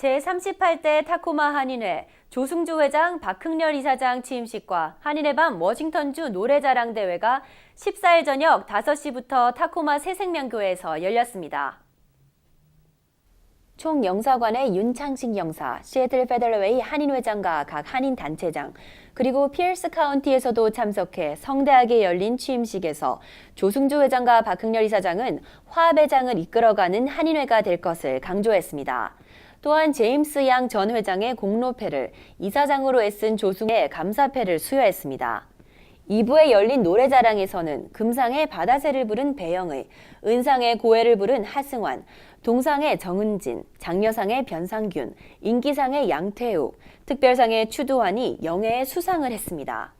제38대 타코마 한인회 조승주 회장 박흥렬 이사장 취임식과 한인의 밤 워싱턴주 노래자랑 대회가 14일 저녁 5시부터 타코마 새생명교회에서 열렸습니다. 총 영사관의 윤창식 영사, 시애틀 페더럴웨이 한인회장과 각 한인 단체장, 그리고 피어스 카운티에서도 참석해 성대하게 열린 취임식에서 조승주 회장과 박흥렬 이사장은 화합의 장을 이끌어가는 한인회가 될 것을 강조했습니다. 또한 제임스 양 전 회장의 공로패를 이사장으로 애쓴 조승의 감사패를 수여했습니다. 2부에 열린 노래자랑에서는 금상의 바다새를 부른 배영의, 은상의 고해를 부른 하승환, 동상의 정은진, 장려상의 변상균, 인기상의 양태욱, 특별상의 추두환이 영예의 수상을 했습니다.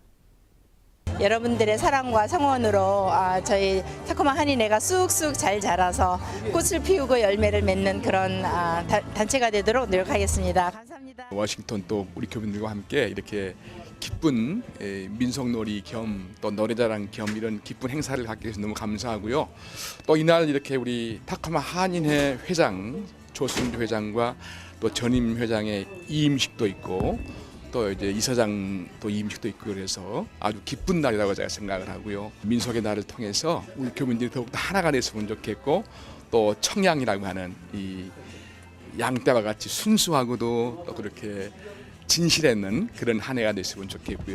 여러분들의 사랑과 성원으로 아, 저희 타코마 한인회가 쑥쑥 잘 자라서 꽃을 피우고 열매를 맺는 그런 아, 다- 단체가 되도록 노력하겠습니다. 감사합니다. 워싱턴 또 우리 교민들과 함께 이렇게 기쁜 에, 민속놀이 겸 또 노래자랑 겸 이런 기쁜 행사를 갖게 돼서 너무 감사하고요. 또 이날 이렇게 우리 타카마 한인회 회장 조승주 회장과 또 전임 회장의 이임식도 있고 또 이제 이사장 또 이임식도 있고 그래서 아주 기쁜 날이라고 제가 생각을 하고요. 민속의 날을 통해서 우리 교민들이 더욱더 하나가 됐으면 좋겠고 또 청양이라고 하는 이 양떼와 같이 순수하고도 또 그렇게 진실했는 그런 한 해가 됐으면 좋겠고요.